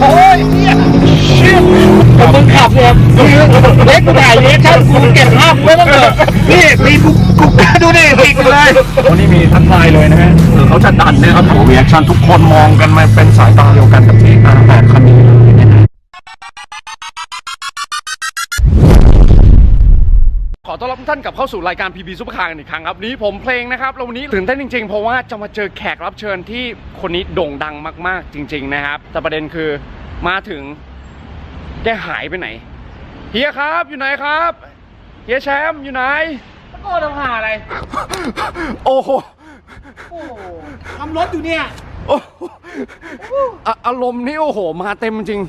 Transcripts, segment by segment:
โอ้ยเชี่ยผมมึงขับเนี่ยเล็กถ่ายเล็กช่างกูเก็บภาพไว้บ้างเถอะนี่ตีกูกูดูดิตีกูเลยวันนี้มีทั้งทายเลยนะฮะเขาจะดันเนี่ยครับโอ้รีแอคชั่นทุกคนมองกันมาเป็นสายตาเดียวกันกับที่อาแปดคันนี้ขอต้อนรับทุกท่านกลับเข้าสู่รายการพีพีซุปเปอร์คาร์กันอีกครั้งครับนี้ผมเพลงนะครับแล้ววันนี้ตื่นเต้นจริงๆ เพราะว่าจะมาเจอแขกรับเชิญที่คนนี้โด่งดังมากๆ จริง ๆ นะครับ แต่ประเด็นคือ มาถึงแกหายไปไหนเฮียครับอยู่ไหนครับเฮียแชมป์อยู่ไหนตะโกนทำหาอะไร โอ้โหโอ้โหทำรถอยู่เนี่ยโอ้โหอะอารมณ์นี่โอ้โห มาเต็มจริง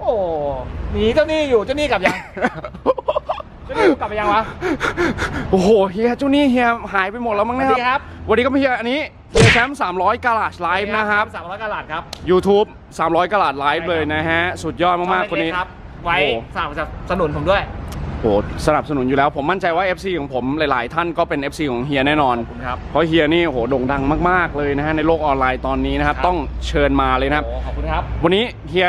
โอ้หนีเจ้าหนี้อยู่เจ้าหนี้กลับยัง เจ้าหนี้กลับไปยังวะ โอ้โหเฮียเจ้านี่เฮียหายไปหมดแล้วมั้งสวัเนี่ยสดีครับสวัสดีครับเฮียอันนี้ เฮียแชมป์300กาลาชไลฟ์นะครับ สามร้อยกะหลาดครับ YouTube 300กะลาดไลฟ์เลยนะฮะ สุดยอดมากๆคนนี้ ครับ ไว้โอ้ฝากสนับสนุนผมด้วย โหสนับสนุนอยู่แล้วผมมั่นใจว่า FC ของผมหลาย ๆ ท่านก็เป็น FC ของเฮียแน่นอน ขอบคุณครับ เพราะเฮียนี่โอ้โหโด่งดังมาก ๆ เลยนะฮะในโลกออนไลน์ตอนนี้นะครับ ครับ ต้องเชิญมาเลยนะครับ โอ้ขอบคุณครับ วันนี้เฮีย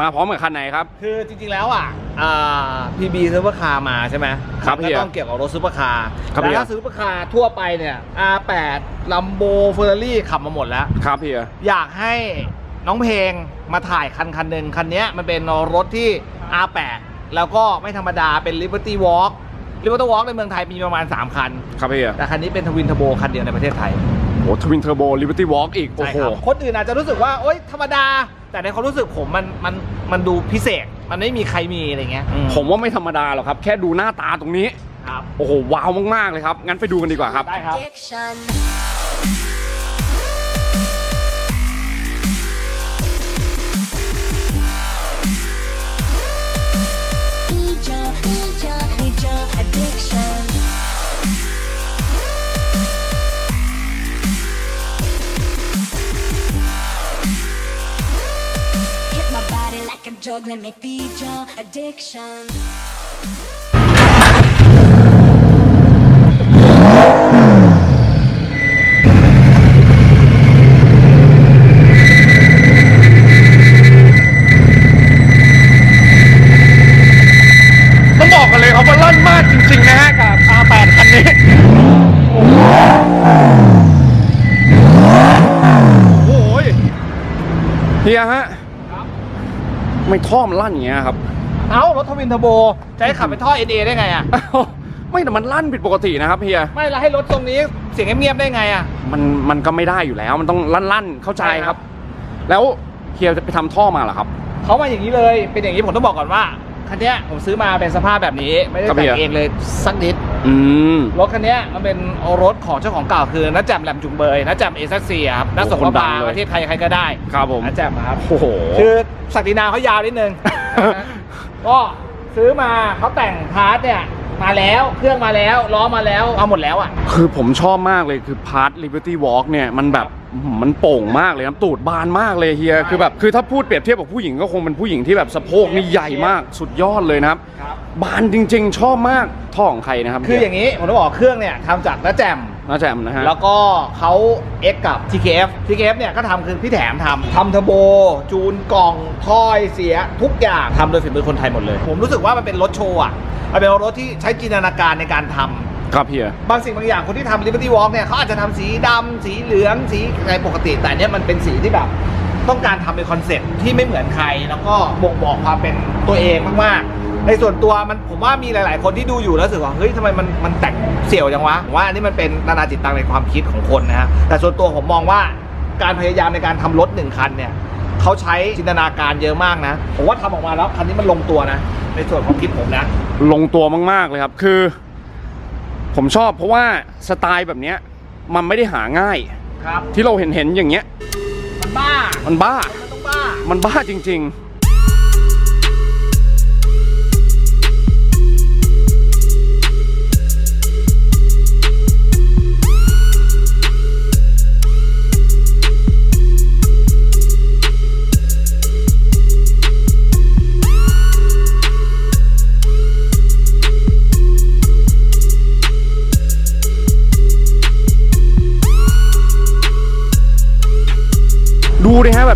มาพร้อมกับคันไหนครับ คือจริงๆแล้วอะอ่า PB ซูเปอร์คาร์มาใช่ไหมครับก็เฮียต้องเกี่ยวกับรถซูเปอร์คาร์ครับแต่เฮียถ้าซูเปอร์คาร์ทั่วไปเนี่ย R8 Lambo Ferrari ขับมาหมดแล้ว ครับเฮียอยากให้น้องเพลงมาถ่ายคันคันหนึ่งคันเนี้ยมันเป็นรถที่ R8 แล้วก็ไม่ธรรมดาเป็น Liberty Walk Liberty Walk ในเมืองไทยมีประมาณ 3 คัน ครับเฮียแต่คันนี้เป็นทวินเทอร์โบคันเดียวในประเทศไทย โอ้ทวินเทอร์โบลิเบอร์ตี้วอล์กอีก โอ้ใช่โหครับคนอื่นอาจจะรู้สึกว่า โอ๊ยธรรมดา แต่ในความรู้สึกผมมันมันมันดูพิเศษ มันไม่มีใครมีอะไรเงี้ยผมว่าไม่ธรรมดาหรอกครับ แค่ดูหน้าตาตรงนี้ ครับ โอ้โห ว้าวมาก ๆ เลยครับ งั้นไปดูกันดีกว่าครับ ได้ครับ let me feed your addiction. ท่อมนลั่นอย่างเงี้ยครับ เอ้ารถทวินเทอร์โบจะให้ขับไปท่อ NA ได้ไงอะ อ้าวไม่แต่มันลั่นผิดปกตินะครับเฮีย ไม่แล้วให้รถตรงนี้เสียงเงียบๆได้ไงอะ มันมันก็ไม่ได้อยู่แล้ว มันต้องลั่นๆเข้าใจใช่คครัรับ บ แล้วเฮียจะไปทำท่อมาเหรอครับ เขามาอย่างนี้เลย เป็นอย่างนี้ผมต้องบอกก่อนว่า คันเนี้ยผมซื้อมาเป็นสภาพแบบนี้ ไม่ได้ครับแต่เฮียงเองเลยสักนิด อืม รถคันเนี้ยมันเป็นรถของเจ้าของเก่าคือน้าแจ่มแหลมจุงเบยน้าแจ่มเอซัสเซียครับน้าส่งโอ้เข้าคนดัมางเลย ประเทศไทยใครก็ได้ครับผมน้าแจ่มครับ โอ้โห คือศักดินาเขายาวนิดนึง นะก็ซื้อมาเขาแต่งพาร์ทเนี่ย มาแล้วเครื่องมาแล้วล้อมาแล้วเอาหมดแล้วอะ คือผมชอบมากเลยคือพาร์ท Liberty Walk เนี่ยมันแบบมันโป่งมากเลยครับตูดบานมากเลยเฮียใช่คือแบบคือถ้าพูดเปรียบเทียบกับผู้หญิงก็คงเป็นผู้หญิงที่แบบสะโพกนี่ใหญ่มากสุดยอดเลยนะครับ ครับ บานจริง ๆ ชอบมากท่อของใครนะครับคืออย่างนี้ผมต้องบอกเครื่องเนี่ยทำจากน้าแจ่ม น่าแจ่มนะฮะ แล้วก็เขาเอ็กกับ TKF TKF เนี่ยก็ทำคือพี่แถมทำทำเทอร์โบ จูนกล่องถ้อยเสียทุกอย่างทำโดยฝีมือคนไทยหมดเลย ผมรู้สึกว่ามันเป็นรถโชว์อะมันเป็นรถที่ใช้จินตนาการในการทำ ครับเฮีย บางสิ่งบางอย่างคนที่ทำ Liberty Walk เนี่ยเขาอาจจะทำสีดำสีเหลืองสีอะไรปกติ แต่อันเนี้ยมันเป็นสีที่แบบ ต้องการทำเป็นคอนเซ็ปต์ที่ไม่เหมือนใคร แล้วก็บ่งบอกความเป็นตัวเองมาก ๆ ในส่วนตัวมันผมว่ามีหลาย ๆ คนที่ดูอยู่แล้วรู้สึกว่าเฮ้ยทำไมมันมันแตกเสี่ยวจังวะผมว่าอันนี้มันเป็นนานาจิตตังในความคิดของคนนะฮะแต่ส่วนตัวผมมองว่าการพยายามในการทำรถหนึ่งคันเนี่ยเขาใช้จินตนาการเยอะมากนะผมว่าทำออกมาแล้วคันนี้มันลงตัวนะ ในส่วนของคิดผมนะ ลงตัวมาก ๆ เลยครับ คือ ผมชอบเพราะว่าสไตล์แบบเนี้ยมันไม่ได้หาง่าย ครับที่เราเห็นเห็นๆอย่างเงี้ย มันบ้ามันบ้า มันต้องบ้า มันบ้าจริง ๆ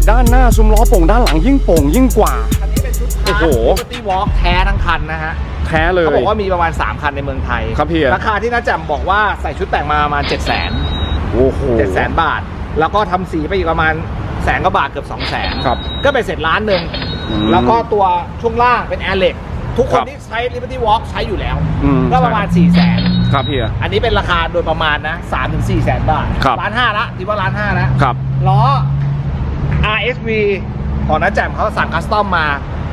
ดูดิฮะแบบด้านหน้าซุ้มล้อโป่งด้านหลังยิ่งโป่งยิ่งกว่าคันนี้เป็นชุดโอ้โห Liberty Walk แท้ทั้งคันนะฮะแท้เลย เขาบอกว่ามีประมาณ 3 คันในเมืองไทยครับพี่ ราคาที่น้าแจ่มบอกว่าใส่ชุดแต่งมาประมาณ 7 0 0 0 0 0โอ้โห7 0 0 0 0 บาท แล้วก็ทำสีไปอีกประมาณแสนกว่าบาทเกือบ2 0 0 0 0 0 ครับ ก็ไปเสร็จล้านหนึ่งอืมแล้วก็ตัวช่วงล่างเป็นแอร์เล็กทุกคครันบที่ใช้ Liberty Walk ใช้อยู่แล้ว อืม ก็ประมาณ 4 0 0 0 0 0 ครับพี่ อันนี้เป็นราคาโดยประมาณนะ3ถึง4แสนบาทครับ ล้านห้าละคิดว่าล้านห้าละ ครับ ล้อ RSV ของน้าแจ่มเขาสั่งคัสตอมมา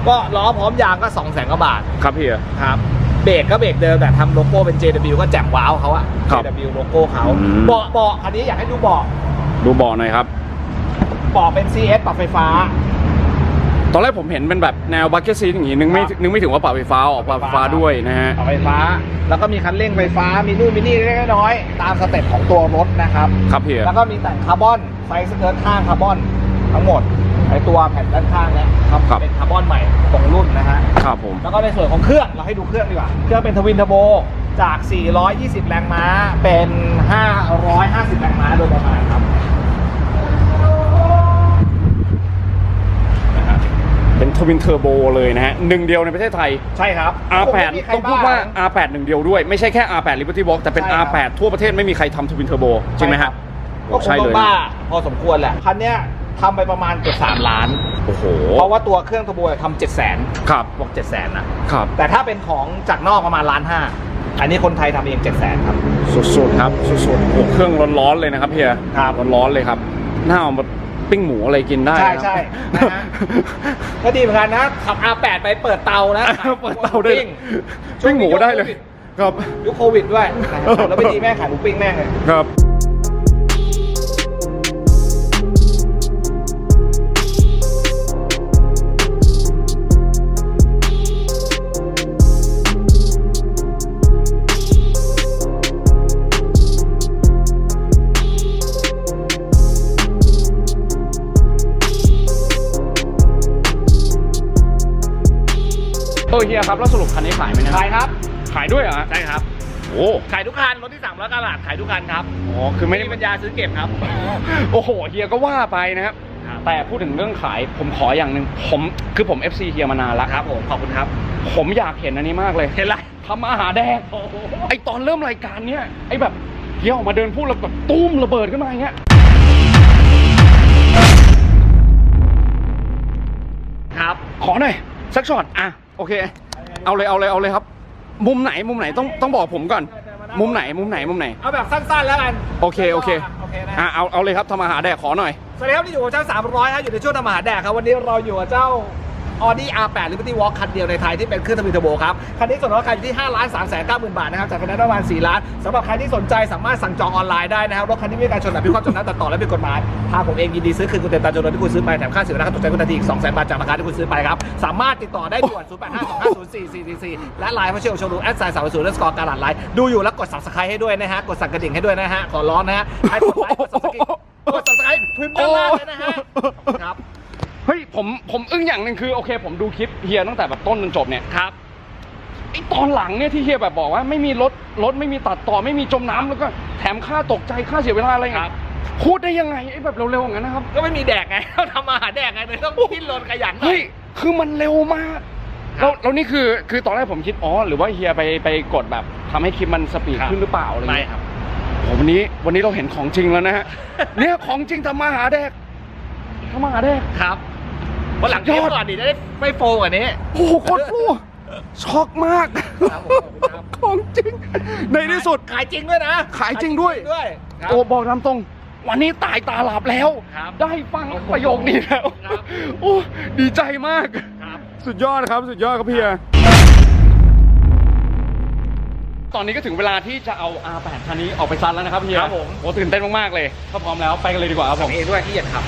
ก็ล้อพร้อมยางก็2 0 0แสนกว่าบาทครับพี่ ครับเบรกก็เบรกเดิมแต่ทำโลโก้เป็น JW ก็แจ่มว้าวเขาอะ ครับ JW โลโก้เขาอืม เบาะเบาะคันนี้อยากให้ดูเบาะดูเบาะหน่อยครับ เบาะเป็น CS ปรับไฟฟ้า ตอนแรกผมเห็นเป็นแบบแนวบัคเก็ตซีอย่างงี้นึกไม่ครับนึกไม่ถึงว่าปรับไฟฟ้าออกปรับไฟฟ้า ด้วยนะฮะ ปรับไฟฟ้า แล้วก็มีคันเร่งไฟฟ้ามีนู่นมีนี่เล็กๆน้อยๆตามสเต็ปของตัวรถนะครับ ครับพี่ แล้วก็มีแต่งคาร์บอนไฟสเกิร์ตข้างคาร์บอน ทั้งหมดไอตัวแผ่นด้านข้างเนี่ยครับครับ เป็นคาร์บอนใหม่ตรงรุ่นนะฮะ ครับผม แล้วก็ในส่วนของเครื่องเราให้ดูเครื่องดีกว่า เครื่องเป็นทวินเทอร์โบจาก 420 แรงม้าเป็น 550 แรงม้าโดยประมาณครับเป็นทวินเทอร์โบเลยนะฮะหนึ่งเดียวในประเทศไทย ใช่ครับ R8 ไม่มีใครต้องพูดว่าบ้ R8 หนึ่งเดียวด้วย ไม่ใช่แค่ R8 Liberty Walk แต่เป็น ใช่ครับ R8 ทั่วประเทศไม่มีใครทำทวินเทอร์โบจริงไหมฮะ ก็คงใช่ต้อเลยงบ้าพอสมควรแหละ คันเนี้ย ทำไปประมาณเกือบ3ล้าน โอ้โห เพราะว่าตัวเครื่องเทอร์โบทำ7 0 0 0 0ครับ0บอก7 0 0 0 0 0นะครับ แต่ถ้าเป็นของจากนอกประมาณล้านห้าอันนี้คนไทยทำเอง7 0 0 0 0 0ครับ สุดๆครับ สุดๆโอ้เครื่องร้อนๆเลยนะครับเฮียครับร้อนๆเลยครับน่าเอามาปิ้งหมูอะไรกินได้ใช่นะครับใช่นะฮะก็ดีเหมือนกันนะขับ R8 ไปเปิดเตานะเปิดเตาได้ปิ้งปิ้งหมูได้เลย ครับยุคโควิดด้วยนะครับแล้วไม่ดีแม่ขายหมูปิ้งแม่งเลยครับ ออเฮียครับแล้วสรุปคันนี้ขายไหมเนะขายครับ ขายด้วยเหรอใช่ครับ โอ้ขายทุกคันรถที่สั่งแล้วกระดาษขายทุกคันครับอ๋อคือไม่ไม่ได้มีปัญญาซื้อเก็บครับ โอ้โหเฮียก็ว่าไปนะครับ ครับ แต่พูดถึงเรื่องขายผมขออย่างหนึ่งผมคือผม FC เฮียมานานแล้วครับผมขอบคุณครับ ผมอยากเห็นอันนี้มากเลยเห็นไรทำอาหารแดงไอตอนเริ่มรายการเนี้ยไอแบบเฮียออกมาเดินพูดแล้วแบบตุ้มระเบิดขึ้นมาอย่างเงี้ยครับ ขอหน่อยสักช็อตอะ โอเค เอาเลยเอาเลยเอาเลยครับ มุมไหนมุมไหนต้องต้องบอกผมก่อน มุมไหนมุมไหนมุมไหน เอาแบบสั้นๆแล้วกันโอเคโอเคโอเคนะอะเอาเอาเลยครับทำอาหารแดกขอหน่อย สวัสดีครับที่อยู่กับเจ้า300ครับอยู่ในช่วงทำอาหารแดกครับวันนี้เราอยู่กับเจ้า Audi R8 Liberty Walk คันเดียวในไทยที่เป็นเครื่องทวินเทอร์โบครับ คันนี้ส่วนลดราคาอยู่ที่5ล้าน3แสน9หมื่นบาทนะครับจากไฟแนนประมาณ4ล้านสำหรับใครที่สนใจสามารถสั่งจองออนไลน์ได้นะครับรถคันนี้มีการชนแบบพิความจมน้ำตัดต่อและผิดกฎหมายทางผมเองยินดีซื้อคืนคุณเต็มตามจำนวนที่คุณซื้อไปแถมค่าเสียเวลาค่าตกใจคุณทันทีอีก2แสนบาทจากราคาที่คุณซื้อไปครับสามารถติดต่อได้ด่วน0 8 5 2 5 0 4 4 4 4และไลน์พระเชี่ยวชมรูแอดไซน์สาวศูนย์และสกอร์การันไลน์ดูอยู่แล้วกด subscribe ให้ด้วยนะฮะกดสั่นกระดิ่งให้ด้วยนะฮะขอร้องนะฮะให้กดไลค์กด subscribe กด subscribe พิมพ์ด้านล่างเลยนะฮะครับ เฮ้ยผมผมอึ้งอย่างหนึ่งคือโอเคผมดูคลิปเฮียตั้งแต่แบบต้นจนจบเนี่ยครับไอตอนหลังเนี่ยที่เฮียแบบบอกว่าไม่มีรถรถไม่มีตัดต่อไม่มีจมน้ำแล้วก็แถมค่าตกใจค่าเสียเวลาอะไรอย่างครัเงี้บยพูดได้ยังไงไอแบบเร็วๆอย่างนั้นนะครับ ก็ไม่มีแดกไงเราทำอาหารแดกไงเลยต้องพิ้นรนขยันหน่อเฮ้ยคือมันเร็วมากครับแล้วแล้วนี่คือคือตอนแรกผมคิดอ๋อหรือว่าเฮียไปไปกดแบบทำให้คลิปมันสปีดครับขึ้นหรือเปล่าอะไรไม่เงี้ยครับโหวันนี้วันนี้เราเห็นของจริงแล้วนะฮะเนี่ยของจริงทำมาหาแดกทำมาหาแดกครับ วันหลังยเทอปดก่อนดิจะได้ไม่โฟกว่านี้ โอ้โหโคตรฟูช็อกมาก ครับผมขอบคุณครับ ของจริง ในที่สุด ขายจริงด้วยนะขายจริงด้วย ด้วยครับ โอ้บอกตามตรง วันนี้ตายตาหลับแล้ว ครับได้ฟังประโยคนี้แล้วครับ โอ้ดีใจมาก ครับ สุดยอดครับสุดยอดครับเพีย ตอนนี้ก็ถึงเวลาที่จะเอา R8 คันนี้ออกไปซัดแล้วนะครับเฮียครับผม โอ้ตื่นเต้นมากๆเลย ถ้าพร้อมแล้วไปกันเลยดีกว่าครับผมทำเองด้วยที่เหยียดขับ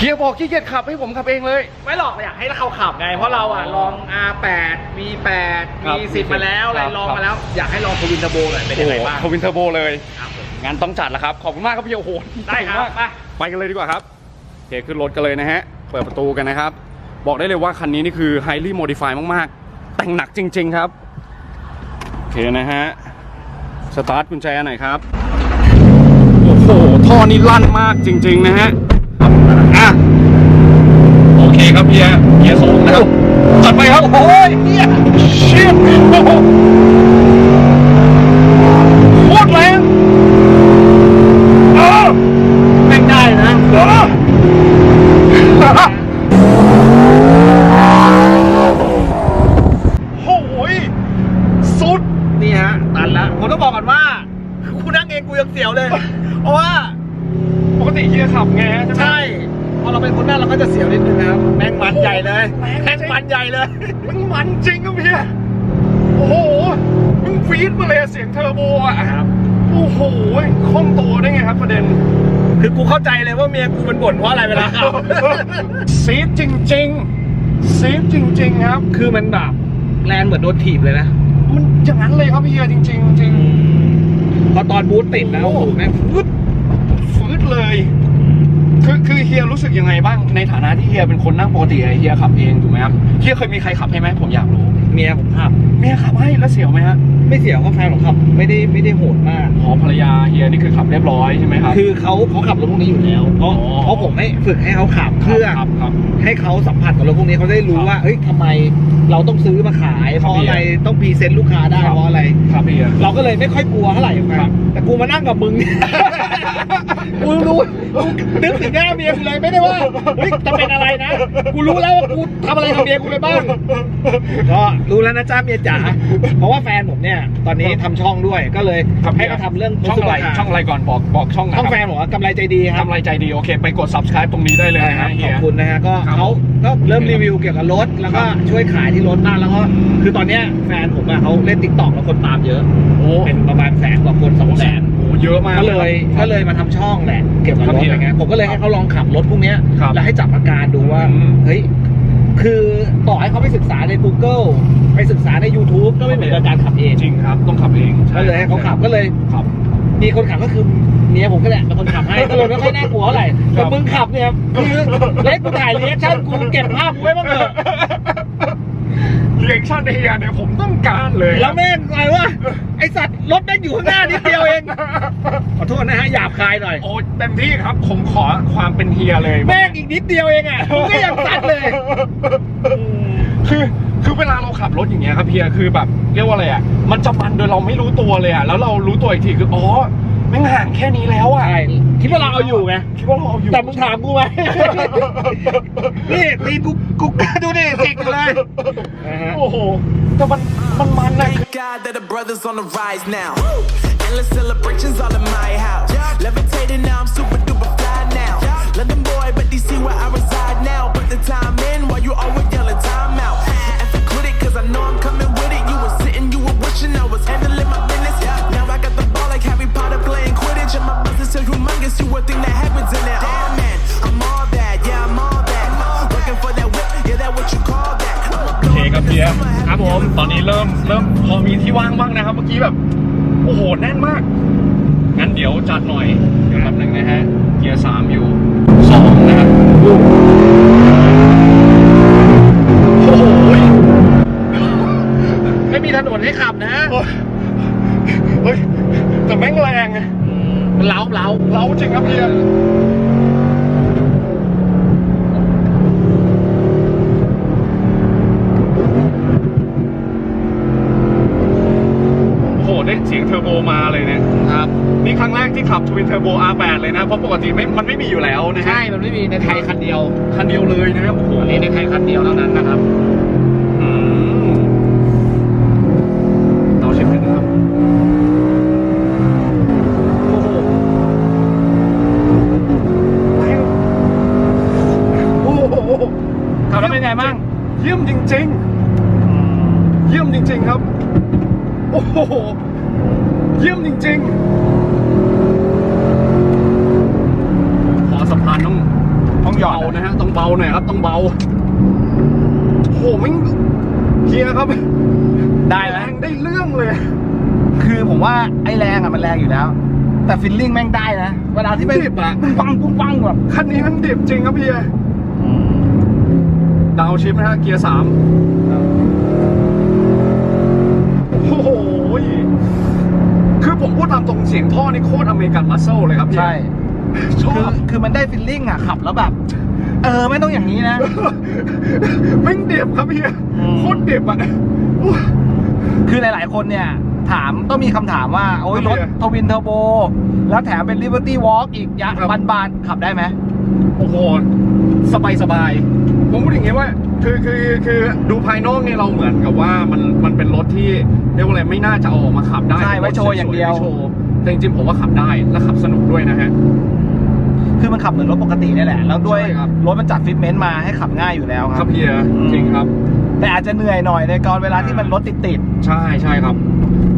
เฮียบอกขี้เกียจขับให้ผมขับเองเลย ไม่หรอกอยากให้เขาขับไง เพราะเราอะลอง R8 V8 ครับ V10 มาแล้วอะไรครับลองมาแล้ว อยากให้ลองทวินเทอร์โบหน่อยเป็นยังไงบ้างโอ้โหทวินเทอร์โบเลยครับผมงานต้องจัดแล้วครับ ขอบคุณมากครับพี่โอ้โหได้ครับขอณมากไปกันเลยดีกว่าครับโอเคขึ้นรถกันเลยนะฮะ เปิดประตูกันนะครับ บอกได้เลยว่าคันนี้นี่คือ highly modify มากๆ แต่งหนักจริง ๆครับ โอเคนะฮะ สตาร์ทกุญแจหน่อยครับ โอ้โห ท่อนี้ลั่นมากจริง ๆ นะฮะออะโอเคครับเฮียเฮียสองนะครับจัดไปครับโอ้ยเนี่ยเชี่ยโอ้โหโคตรแรงเออ แม่งได้นะ เออโอ้ยสุด นี่ฮะตันละผมต้องบอกก่อนว่ากูนั่งเองกูยังเสียวเลย เพราะว่า ปกติเฮียขับไงใช่ไหม ใช่พอเราเป็นคนนั่งเราก็จะเสียวนิดนึงนะครับแม่งมันใหญ่เลย แม่ง แม่งมันใหญ่เลย มันมันจริงครับเฮียโอ้โหมึงฟีดมาเลยอะเสียงเทอร์โบอะ ครับ โอ้โหคล่องตัวได้ไงครับประเด็น คือกูเข้าใจเลยว่าเมียกูมัน บ่นเพราะอะไรเวลาขับ ซีดจริงๆซีดจริง ๆ ครับ คือมันแบบแรงเหมือนโดนถีบเลยนะ มันอย่างนั้นเลยครับพี่เฮียจริง ๆ จริงพอตอนบูทติดแล้วโอ้โหแม่งฟึดฟืดเลย คือคือเฮียรู้สึกยังไงบ้างในฐานะที่เฮียเป็นคนนั่งปกติอะเฮียขับเองถูกไหมครับเฮียเคยมีใครขับให้ไหมผมอยากรู้เมียผมขับ เมียขับให้แล้วเสียวไหมฮะไม่เสียวเพราะแฟนผมขับ ไม่ได้ไม่ได้โหดมาก อ๋อภรรยาเฮียนี่คือขับเรียบร้อยใช่ไหมครับ คือเขาเขาขับรถพวกนี้อยู่แล้ว เพราะอ๋อ เพราะผมให้ฝึกให้เขาขับเพื่อครับครับ ให้เขาสัมผัสกับรถพวกนี้เขาได้รู้ครับว่าเฮ้ยทำไมเราต้องซื้อมาขายเพราะอะไรต้องพรีเซนต์ลูกค้าได้ครับ เพราะอะไร ครับเฮีย เราก็เลยไม่ค่อยกลัวเท่าไหร่ครับแต่กูมานั่งกับมึงเนี่ยกูรู้กูนึกถึงหน้าเมียกูเลยไม่ได้ว่าเฮ้ยจะเป็นอะไรนะ กูรู้แล้วว่ากูทำอะไรกับเมียกูไปบ้าง ก็รู้แล้วนะจ้าเมียจ๋า เพราะว่าแฟนผมเนี่ย ตอนนี้ทำช่องด้วย ก็เลยครับให้เขาทำเรื่องช่องอะไรซุปเปร์คาช่องอะไรก่อนบอกบอกช่องหนะช่องครับแฟนผมว่ากำไรใจดีครับ กำไรใจดีโอเค ไปกด subscribe ตรงนี้ได้เลยใช่นะครัฮะบเฮีขอยบคุณนะฮะก็ครับเขาก็เริ่มรีวิวเกี่ยวกับรถ แล้วก็ครับ ช่วยขายที่รถบ้างแล้วก็อืมคือตอนเนี้ยแฟนผมอะเขาเล่นติ๊กต็อกแล้วคนตามเยอะ โอ้ เป็นประมาณแสนกว่าคนสองแสนโอ้ เยอะมากก็เลยก็เลยมาทำช่องแหละเกี่ยวกับครัรบถอะไรเงี้ยผมก็เลยให้เขาลองขับรถพวกเนี้ยครับแล้วให้จับอาการดูว่าอืมเฮ้ยคือต่อให้เขาไปศึกษาใน Google ไปศึกษาใน YouTube ก็ไม่เหมือนกับการขับเองจริงครับ ต้องขับเองช่ก็เลยให้เขาขับก็เลยครับมีคนขับก็คือเมียผมก็แหละเป็นคนขับให้ก็เลยไม่ค่อยน่ากลัวเท่าไหร่ครัแต่บมึงขับเนี่ยคือเล็กกูถ่ายเรียกชั่นกูเก็บภาพกูไว้บ้างเถอะ เรียกชั่นเฮียเนี่ยผมต้องการเลยแล้วแม่งอะไรวะไอสัตว์รถแม่งอยู่ข้างหน้านิดเดียวเองขอโทษนะฮะหยาบคายหน่อยโอ้เต็มที่ครับผมขอความเป็นเฮียเลยแม่งอีกนิดเดียวเองอะมึงก็ยังตัดเลยคือคือเวลาเราขับรถอย่างเงี้ยครับเฮียคือแบบเรียกว่าอะไรอะมันจะมันโดยเราไม่รู้ตัวเลยอะแล้วเรารู้ตัวอีกทีคืออ๋อ แม่งห่างแค่นี้แล้วอะใช่คิดว่าเราเอาอยู่ไง คิดว่าเราเอาอยู่แต่มึงถามกูไหม นี่ตีนกูกูดูดิติดอยู่เลยนะฮะโอ้โห แต่มันมันมันนะ Thank God that the brothers on the rise now. Endless celebrations all in my house. Levitating now, I'm super duper fly now. London boy, but DC where I reside now. Put the time in while you always yelling time out. Is humongous, you would think that happens in it. Oh man, I'm all that, yeah, I'm all that. Working for that whip, yeah, that what you call that. I'ma โอเคครับเฮียครับผมตอนนี้เริ่มเริ่มพอมีที่ว่างบ้างนะครับ เมื่อกี้แบบ โอ้โห แน่นมาก งั้นเดี๋ยวจัดหน่อยเดี๋ยวแป๊บหนึงนะฮะ เกียร์สามอยู่สองนะครับโอ้โหไม่มีถนนให้ขับนะโอ้ยเฮ้ยแต่แม่งแรงอะ มันเล้าเล้าเล้าจริงครับเฮียโอ้โหได้เสียงเทอร์โบมาเลยเนี่ย ครับ นี่ครั้งแรกที่ขับทวินเทอร์โบ R8 เลยนะ เพราะปกติไม่มันไม่มีอยู่แล้วนะฮะใช่ มันไม่มีในไทยคันเดียว คันเดียวเลยนะครับโอ้โห อันนี้ในไทยคันเดียวเท่านั้นนะครับ อืมเราเช็คกันนะครับ โอ้โหโอ้โห ขับแล้วเป็นไงบ้าง เยี่ยมจริง ๆ เยี่ยมจริง ๆ ครับ โอ้โห เยี่ยมจริง ๆ ขอสะพานต้องต้องหยอดเบานะฮะ ต้องเบาหน่อยครับ ต้องเบา โอ้โหแม่งเฮียครับ ได้ไหมแรงได้เรื่องเลย คือผมว่าไอ้แรงอะมันแรงอยู่แล้ว แต่ฟิลลิ่งแม่งได้นะ เวลาที่ไม่ดิบอะปุ้งปังปุ้งปังแบบคันนี้มันดิบจริงครับเฮีย ดาวชิปนะฮะเกียร์สามโอ้โหคือผมพูดตามตรงเสียงท่อนี่โคตรอเมริกันมัสเซลเลยครับเฮียใช่ชอคือบคือมันได้ฟิลลิ่งอะขับแล้วแบบ เออไม่ต้องอย่างนี้นะ แม่งเด็บครับเฮียอืม โคตรเด็บอะ คือหลาย ๆ คนเนี่ย ถามต้องมีคำถามว่า โอ้ยทำไมรถอะทวินเทอร์โบ แล้วแถมเป็น Liberty Walk อีกยะครับ บานๆขับได้ไหม โอ้โหสบายสบายๆ ผมพูดอย่างงี้ว่า คือคือคือดูภายนอกเนี่ยเราเหมือนกับว่ามันมันเป็นรถที่เรียกว่าอะไรไม่น่าจะเอาออกมาขับได้ใช่ไว้โชว์อย่างเดียว ไโชว์แต่จริงๆผมว่าขับได้และขับสนุกด้วยนะฮะ คือมันขับเหมือนรถปกตินี่แหละ แล้วด้วยใช่ครับ รถมันจัดฟิตเมนต์มาให้ขับง่ายอยู่แล้วคครัรับบเฮียอืมจริงครับ แต่อาจจะเหนื่อยหน่อยในก่อนเวลาที่มันรถติดใช่ใช่ครับ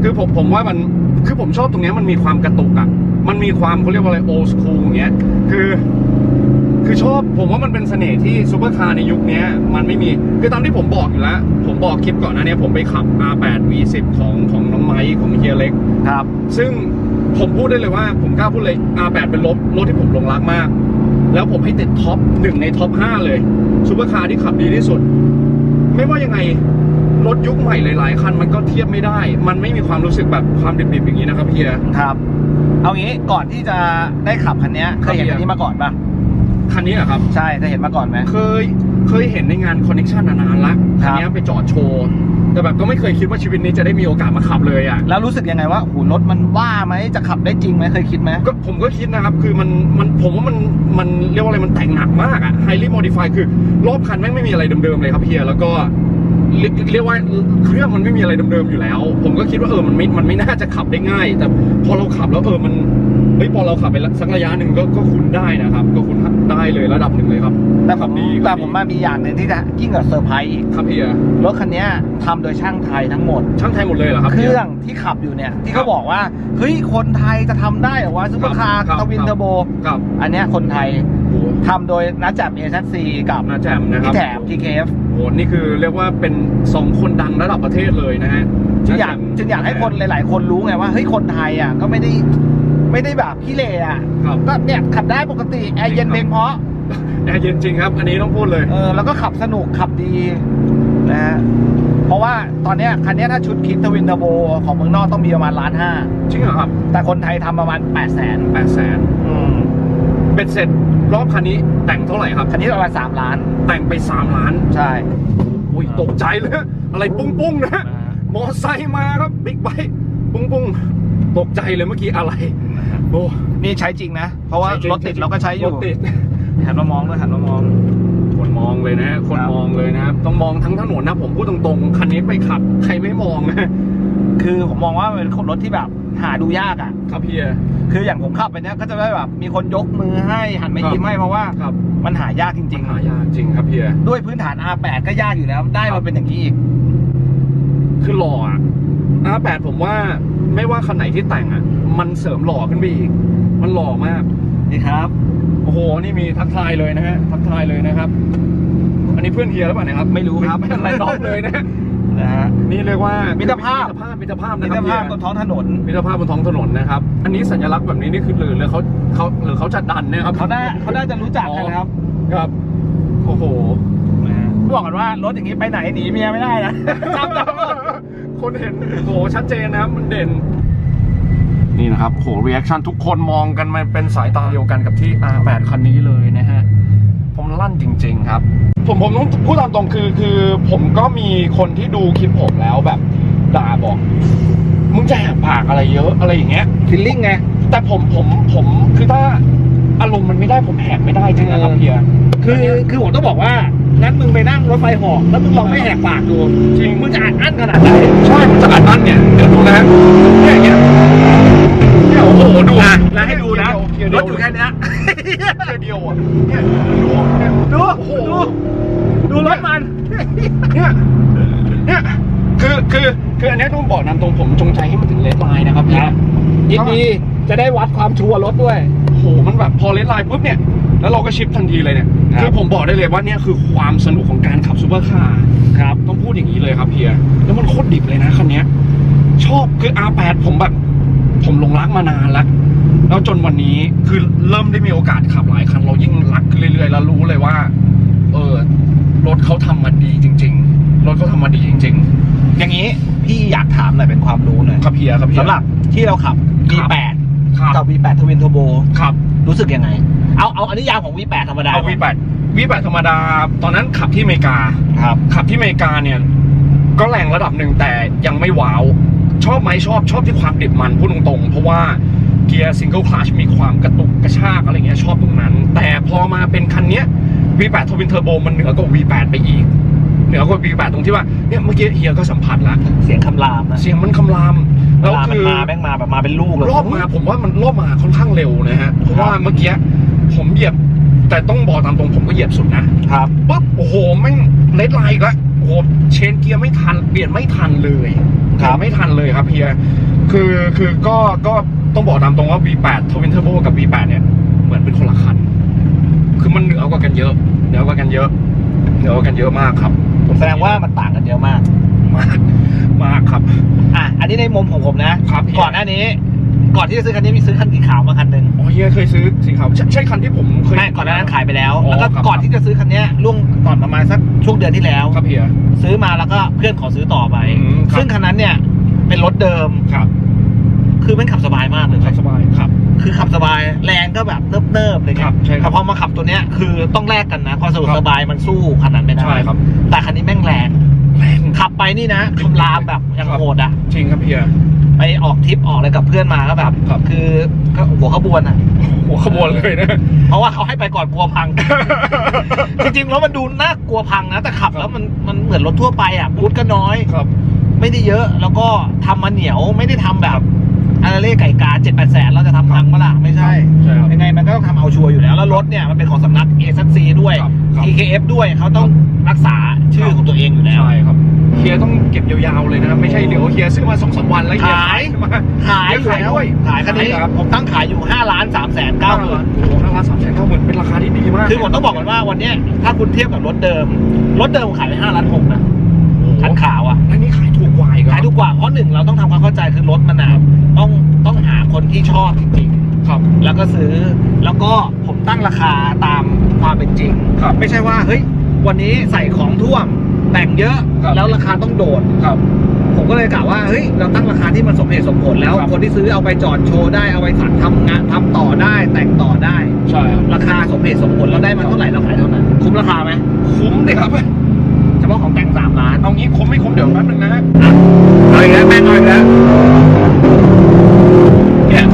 คือผมผมว่ามันคือผมชอบตรงเนี้ยมันมีความกระตุกอะมันมีความเขาเรียกว่าอะไรโอ s คูลอย่างเงี้ย คือ คือชอบผมว่ามันเป็นเสน่ห์ที่ซูเปอร์คาร์ในยุคเนี้ยมันไม่มี คือตามที่ผมบอกอยู่แล้ว ผมบอกคลิปก่อนหน้าเนี้ยผมไปขับ R8 V10 ของของน้องไม้ของเฮียเล็กๆครับ ซึ่งผมพูดได้เลยว่าผมกล้าพูดเลย R8 เป็นรถรถที่ผมหลงรักมาก แล้วผมให้ติดท็อปหนึ่งในท็อป 5 เลยซูเปอร์คาร์ที่ขับดีที่สุด ไม่ว่ายังไงรถยุคใหม่หลายๆ คันมันก็เทียบไม่ได้ มันไม่มีความรู้สึกแบบความดิบๆอย่างนี้นะครับเฮียครับ เอางี้ก่อนที่จะได้ขับคันเนี้ยเคยเห็นครับคันนี้มาก่อนปะ คันนี้เหรอครับ ใช่เคยเห็นมาก่อนไหม เคยเคยเห็นในงานคอนเน t ชันนานๆละครัคันบ นี้ไปจอดโชว์ แต่แบบก็ไม่เคยคิดว่าชีวิตนี้จะได้มีโอกาสมาขับเลยอะ แล้วรู้สึกยังไงว่าโหรถมันว่าไหมจะขับได้จริงไหมเคยคิดไหม ก็ผมก็คิดนะครับ คือมันมันผมว่ามันมันเรียกว่าอะไรมันแต่งหนักมากอะ highly modify คือรอบคันแม่งไม่มีอะไรเดิมๆเลยครับเฮียแล้วก็เรียกเรียกว่าเครื่องมันไม่มีอะไรเดิมๆอยู่แล้ว ผมก็คิดว่าเออมันไม่มันไม่น่าจะขับได้ง่าย แต่พอเราขับแล้วเออมัน เฮ้ยพอเราขับไปสักระยะหนึ่งก็ก็คุ้นได้นะครับ ก็คุ้นได้เลยระดับหนึ่งเลยครับแต่ผมขับดีแต่ขับดีผมมามีอย่างหนึ่งที่จะยิ่งกว่าเซอร์ไพรส์อีกครับเฮียรถคันเนี้ยทำโดยช่างไทยทั้งหมด ช่างไทยหมดเลยเหรอครับเคฮีย รื่องที่ขับอยู่เนี่ย ที่เขาบอกว่าเฮ้ยคนไทยจะทำได้เหรอวะซุปเปอร์คาร์ครับ ทวินครับเทอร์โบ ครับอันเนี้ยคนไทยโอ้โหทำโดยนัดจับเอชัซีกับน่าแจ่มนะครัพี่บแถมทีเคฟโอ้โหนี่คือเรียกว่าเป็นสองคนดังระดับประเทศเลยนะฮะจึงอยากน่แจ่มจึงอยากให้คนหลาย ๆ คนรู้ไงว่าเฮ้ยคนไทยอะก็ไม่ได้ ไม่ได้แบบขี้เลอะครับ ก็เนี่ยขับได้ปกติแอร์เย็นจริเพลงงครับเพราะแอร์เย็นจริงครับอันนี้ต้องพูดเลย เออแล้วก็ขับสนุกขับดีนะฮะเพราะว่าตอนเนี้ยคันเนี้ยถ้าชุดคิดทวินเทอร์โบของเมืองนอกต้องมีประมาณล้านห้าจริงเหรอครับแต่คนไทยทำประมาณ8ปดแสนแปดแสนเบ็ดเสร็จรอบคันนี้แต่งเท่าไหร่ครับ คันนี้ประมาณสามล้าน แต่งไป3ล้านใช่อุ้ยตกใจเลยอะไรปุ้งปุ้งๆนะมอไซค์มาครับบิ๊กไบค์ปุ้งปุ้งๆตกใจเลยเมื่อกี้อะไร โอ้นี่ใช้จริงนะ เพราะว่าใช้จงรถติดเราก็ใช้อยู่รถติดหันมามองด้วยหันมามอง คนมองเลยนะ คนครับมองเลยนะครับต้องมองทั้งถนนนะ ผมพูดตรงๆ คันนี้ไปขับ ใครไม่มองนะคือผมมองว่ามันเป็นรถที่แบบหาดูยากอะ ครับเฮียคืออย่างผมขับไปเนี้ยก็จะได้แบบ มีคนยกมือให้หันมาครับยิ้มให้เพราะว่าครับ มันหายากจริง หายากจริงครับเฮียๆด้วยพื้นฐาน R8 ก็ยากอยู่แล้ว ได้ครัมาบเป็นอย่างนี้อีก คือหล่ออะ R8 ผมว่า ไม่ว่าคันไหนที่แต่งอะ มันเสริมหล่อขึ้นไปอีก มันหล่อมาก นี่ครับ โอ้โห นี่มีทักทายเลยนะฮะ ทักทายเลยนะครับ อันนี้เพื่อนเฮียหรือเปล่าเนี่ยครับ ไม่รู้ครับ ไม่เป็นไรน้องเลยนะนะฮะ นี่เรียกว่า มิมิตรภาพ มิตรภาพ มินะคตรัรบภาพบเฮีนยท้องถนนมิตรภาพบนท้องถนนนะครับ อันนี้สัญลักษณ์แบบนี้นี่คือหรือหรือเขาเขาหรือเขาจะดันเนี่ยครับ เขาได้เขาได้จะรู้จักกันนะครับ ครับ โอ้โห บอกกันว่ารถอย่างนี้ไปไหนหนีเมียไม่ได้นะจำได้หมดคนเห็นโหชัดเจนนะครับ มันเด่น นี่นะครับโหรีแอคชั่นทุกคนมองกันมันเป็นสายตาเดียวกันกับที่ R8 คันนี้เลยนะฮะ ผมลั่นจริง ๆ ครับ ผมผมต้องพูดตามตรงคือคือผมก็มีคนที่ดูคลิปผมแล้วแบบด่าบอก มึงจะแหกปากอะไรเยอะอะไรอย่างเงี้ย ฟิลลิ่งไง แต่ผมผมผมคือถ้า อารมณ์มันไม่ได้ผมแหกไม่ได้จริงนะครับเฮียคือคือผมต้องบอกว่างั้นมึงไปนั่งรถไฟเหอกแล้วมึงลองไม่แหกปากดูจริงมึงจะอัดอั้นขนาดไหนใช่มันจะอัดอั้นเนี่ยเดี๋ยวดูนะเนี่ยอย่างเงี้ยเนี่ยโอ้โหดูอะแล้วให้ดูนะเกียร์รเดียวถอยู่แค่เนี้ยเกียร์เดียวอะเนี่ยดูเนี่ยดูโอ้โหดูดูรถมันเนี่ยเนี่ยคือคือคืออันเนี้ยต้องบอกนำตรงผมจงใจให้มันถึงเลดไลน์นะครับพี่ยินดีจะได้วัดความชัวร์รถด้วย โอ้โหมันแบบพอเลดไลน์ปุ๊บเนี่ยแล้วเราก็ชิปทันทีเลยเนี่ยครับคือผมบอกได้เลยว่าเนี่ยคือความสนุกของการขับซูเปอร์คาร์ครับต้องพูดอย่างนี้เลยครับเฮียแล้วมันโคตรดิบเลยนะคันเนี้ยชอบคือ R8 ผมแบบ ผมหลงรักมานานแล้ว แล้วจนวันนี้คือเริ่มได้มีโอกาสขับหลายคันเรายิ่งรักขึ้นเรื่อยๆ แล้วรู้เลยว่า เออรถเขาทำมาดีจริง ๆ รถเขาทำมาดีจริง อย่างนี้พี่อยากถามหน่อยเป็นความรู้หน่อยๆ ครับเฮียครับเฮีย สำหรับที่เราขับ ครับ V8 ครับกับ V8 Twin Turbo ครับรู้สึกยังไง เอาเอาอันนี้ยามของ V8 ธรรมดาเอา V8 V8 ธรรมดา ตอนนั้นขับที่อเมริกา ครับ ขับที่อเมริกาเนี่ย ก็แรงระดับหนึ่งแต่ยังไม่ว้าว ชอบไหมชอบชอบที่ความดิบมันพูดตรงๆ เพราะว่าเกียร์ซิงเกิลคลัชมีความกระตุกกระชากอะไรเงี้ยชอบตรงนั้น แต่พอมาเป็นคันเนี้ย V8 ทวินเทอร์โบมันเหนือกว่า V8 ไปอีก เหนือกว่า V8 ตรงที่ว่าเนี่ยเมื่อกี้เฮียก็สัมผัสแล้วเสียงคำรามนะเสียงมันคำรามเวแล้วลามันคือมาแม่งมาแบบมาเป็นลูกเลย รอบมาผมว่ามันรอบมาค่อนข้างเร็วนะฮะเพราะว่าเมื่อกี้ผมเหยียบ แต่ต้องบอกตามตรงผมก็เหยียบสุดนะครับ ปุ๊บโอ้โหแม่งเลดไลน์อีกแล้วโอ้โหเชนเกียร์ไม่ทันเปลี่ยนไม่ทันเลยครับ เปลี่ยนไม่ทันเลยครับเฮียคือคือก็ก็ต้องบอกตามตรงว่า V8 ทวินเทอร์โบกับ V8 เนี่ยเหมือนเป็นคนละคัน คือมันเหนือกว่ากันเยอะเหนือกว่ากันเยอะเหนือกว่ากันเยอะมากครับ แสดงว่ามันต่างกันเยอะมาก มากมากครับ อะ อันนี้ในมุมของผมนะ ครับก่อนหน้านี้ ก่อนที่จะซื้อคันนี้มีซื้อคันสีขาวมาคันหนึ่งอ๋อเฮียเคยซื้อสีขาวใช่ใช่คันที่ผมเคย ไม่ก่อนหน้านั้นขายไปแล้ว อ๋อแล้วก็ครับก่อนที่จะซื้อคันเนี้ยล่วงก่อนประมาณสักช่วงเดือนที่แล้ว ครับเฮีย ซื้อมาแล้วก็เพื่อนขอซื้อต่อไป อืมครับ ซึ่งคันนั้นเนี่ยเป็นรถเดิม ครับ คือมันขับสบายมากเลยขับสบายครับ คือขับสบายแรงก็แบบเนิบๆเลยครัเงี้บยใช่ครับแต่พอมาขับตัวเนี้ยคือต้องแลกกันนะความสะดวกครับสบายมันสู้คันนั้นไม่ได้ใช่ครับ แต่คันนี้แม่งแรงแรงขับไปนี่นะคำรามแบบอย่างครับโหดอะจริงครับเฮียไปออกทริปออกอะไรกับเพื่อนมาก็แบบครับคือก็หัวขบวนอะหัวขบวนเลยนะเพราะว่าเขาให้ไปก่อนกลัวพัง จริงๆแล้วมันดูน่ากลัวพังนะแต่ขับแล้วมันมันเหมือนรถทั่วไปอะบูธก็น้อยครับ ไม่ได้เยอะแล้วก็ทำมาเหนียวไม่ได้ทำแบบ อะไรเล่ไก่กาเจ็ดแปดแสนเราจะทำพังเมื่อล่ะไม่ใช่ ใช่ครับ ยังไงมันก็ต้องทำเอาชัวร์อยู่แล้ว แล้วรถเนี่ยมันเป็นของสำนักเอซัซีด้วย ครับครับ TKF ด้วยเขาต้องรักษาชื่อของตัวเองอยู่แล้ว ใช่ครับเฮียต้องเก็บยาวๆเลยนะไม่ใช่เดี๋ยวเฮียซื้อมาสองสามวันแล้วเฮียขาย มา ขายอยู่ขายแล้วด้วยขายคันนี้ขายครับ ผมตั้งขายอยู่5ล้าน3แสนเก้าหมื่นโอ้โหห้าล้านสามแสนเก้าหมื่นเป็นราคาที่ดีมากคือผมต้องบอกก่อนว่าวันเนี้ยถ้าคุณเทียบกับรถเดิม รถเดิมผมขายไป5ล้านหกนะโอ้โห คันขาวอะอันนี้ขายถูกกว่าอีกเหรอขายถูกกว่าเพราะหนึ่งเราต้องทำความเข้าใจคือรถมันอะต้องต้องหาคนที่ชอบจริงครับๆแล้วก็ซื้อแล้วก็ผมตั้งราคาตามความเป็นจริง ครับไม่ใช่ว่าเฮ้ยวันนี้ใส่ของท่วมแต่งเยอะครับ แล้วราคาต้องโดด ครับ ผมก็เลยกะว่าเฮ้ยเราตั้งราคาที่มันสมเหตุสมผลแล้ว ครับ คนที่ซื้อเอาไปจอดโชว์ได้เอาไปถัดทำงานทำต่อได้แต่งต่อได้ ใช่ครับราคาสมเหตุสมผลเราได้มาเท่าไหร่เราขายเท่านั้น คุ้มราคาไหม คุ้มเลยครับ เฉพาะของแต่งสามล้าน เอางี้คุ้มไม่คุ้มเดี๋ยวแป๊บนึงนะเอาอีกแล้วแม่งเอาอีกแล้วเนี่ย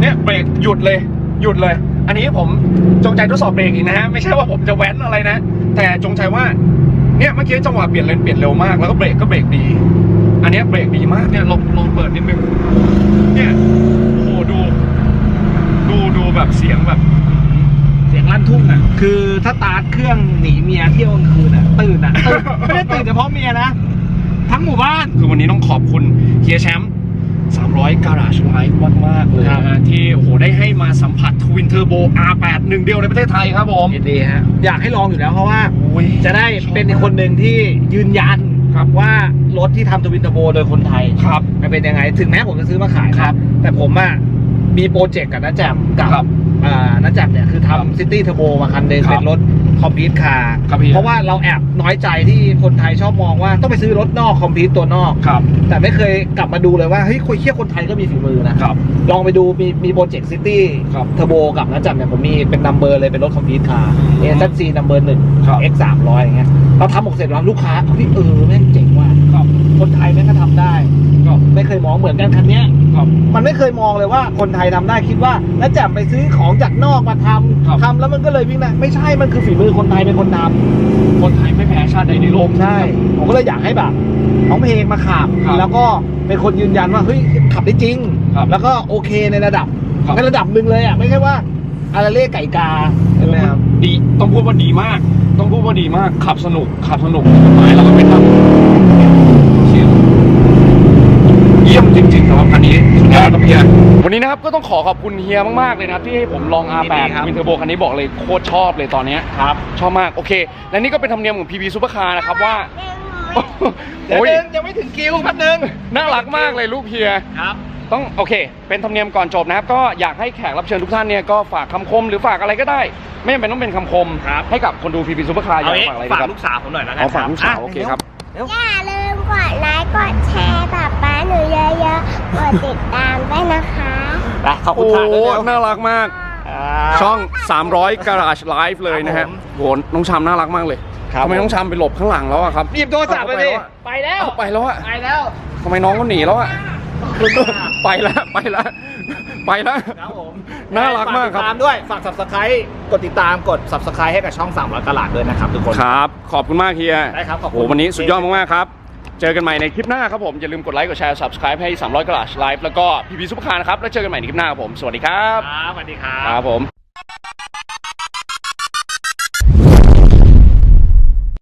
เนี่ยเบรกหยุดเลย หยุดเลย อันนี้ผมจงใจทดสอบเบรกอีกนะฮะ ไม่ใช่ว่าผมจะแว้นอะไรนะ แต่จงใจว่า เนี่ยเมื่อกี้จังหวะเปลี่ยนเลนเปลี่ยนเร็วมาก แล้วก็เบรกก็เบรกดี อันเนี้ยเบรกดีมาก เนี่ยลองลองเปิดนิดนึงเนี่ย โอ้โห ดู ดูดูแบบเสียงแบบเสียงลั่นทุ่งอะ คือถ้าตาร์ทเครื่องหนีเมียเที่ยวกลางคืนอะตื่นอะตื่นไม่ได้ตื่นเฉพาะเมียนะ ทั้งหมู่บ้าน คือวันนี้ต้องขอบคุณเฮียแชมป์300 Garage Life มากๆเลยครับนะฮะที่โอ้โหได้ให้มาสัมผัส Twin Turbo R8 หนึ่งเดียวในประเทศไทยครับผมยินดีฮะอยากให้ลองอยู่แล้วเพราะว่าโอ้ย จะได้เป็นคนหนึ่งที่ยืนยันครับ ว่ารถที่ทำทวินเทอร์โบโดยคนไทยครับ มันเป็นยังไง ถึงแม้ผมจะซื้อมาขายครับ แต่ผมอะมีโปรเจกต์กับน้าแจ่มกับครับ อ่าน้าแจ่มเนี่ยคือครับทำซิตี้เทอร์โบมาคันหนึ่งครับเป็นรถคอมพิวต์คาร์ครับพี่ เพราะว่าเราแอบน้อยใจที่คนไทยชอบมองว่าต้องไปซื้อรถนอกคอมพิวต์ตัวนอก ครับแต่ไม่เคยกลับมาดูเลยว่าเฮ้ยคนเชี่ยคนไทยก็มีฝีมือนะครับ ลองไปดูมีมีโปรเจกต์ซิตี้ครับเทอร์โบกับนะจับเนี่ยผมมีเป็นนัมเบอร์เลยเป็นรถคอมพิวต์คาร์อืมเอซซีนัมเบอร์หนึ่ง ครับ X สามร้อยอย่างเงี้ยเราทำออกเสร็จแล้วลูกค้าเฮ้ยเออแม่งเจ๋งว่ะครับคนไทยแม่งก็ทำได้ ครับไม่เคยมองเหมือนกันคันเนี้ยครับมันไม่เคยมองเลยว่าคนไทยทำได้คิดว่านะจับไปซื้อของจากนอกมาทำครับ ทำแล้วมันก็เลยวิ่งได้ไม่ใช่มันคือฝีมือคนไทยเป็นคนทำคนไทยไม่แพ้ชาติใดในโลกใช่ ผมก็เลยอยากให้แบบน้องเพลงมาขับ ครับแล้วก็เป็นคนยืนยันว่าเฮ้ยขับได้จริง ครับแล้วก็โอเคในระดับครับ ในระดับหนึ่งเลยอะไม่ใช่ว่าอะไรเล่ไก่กาใช่ไหมครับ ดีต้องพูดว่าดีมาก ต้องพูดว่าดีมากขับสนุกขับสนุกกฎหมายเราก็ไม่ทำเชียร์เยี่ยม จริงๆสำหรับคันนี้สุดยอดครับเฮียวันนี้นะครับก็ต้องขอขอบคุณเฮียมากๆเลยนะครับที่ให้ผมลอง ยินดี R8 ครับ วินเทอร์โบคันนี้บอกเลยโคตรชอบเลยตอนเนี้ยครับชอบมากโอเค และนี่ก็เป็นธรรมเนียมของ PB Supercar นะครับว่าเดี๋ยวโอ้ยนึงยังไม่ถึงคิวแป๊บนึงน่ารักมากเลยลูกเฮีย ครับ ต้องโอเค เป็นธรรมเนียมก่อนจบนะครับ ก็อยากให้แขกรับเชิญทุกท่านเนี่ยก็ฝากคำคมหรือฝากอะไรก็ได้ ไม่จำเป็นต้องเป็นคำคม ครับ ให้กับคนดู PB Supercar อยาเอากงี้ฝากอะไรดีฝากครับลูกสาวผมหน่อยแล้วกันเอาฝากลูกสาวะโอเคครับเร็วอย่าลืมกดไลค์กดแชร์ป๊าป๊าหนูเยอะๆกดติดตามด้วยนะคะไปขอบคุณโอ้ค่ะเร็วๆน่ารักมาก อ่า ช่อง 300 Garage Live เลยนะครัฮะบผมโหน้องชามน่ารักมากเลยครับ ทำไมน้องชามไปหลบข้างหลังแล้วอะครับหยิบโทรศัพท์ไปเอาสิไปแล้วอะไปแล้วเอาไปแล้วอะไปแล้ว ทำไมน้องก็หนีแล้วอะไปแล้วไปแล้วไปแล้ว ครับผมน่ารักมากครับ ฝติดตามด้วย ฝาก subscribe กดติดตาม กด subscribe ให้กับช่อง300กะหลาดด้วยนะครับทุกคน ครับ ขอบคุณมากเฮียได้ครับขอบคุณ โหวันนี้สุดยอดมากๆครับ เจอกันใหม่ในคลิปหน้าครับผม อย่าลืมกดไลค์กดแชร์ subscribe ให้ 300 Garage Live แล้วก็พีพีซุปเปอร์คาร์นะครับ แล้วเจอกันใหม่ในคลิปหน้าครับผม สวัสดีครับ ครับสวัสดีครับ ครับผม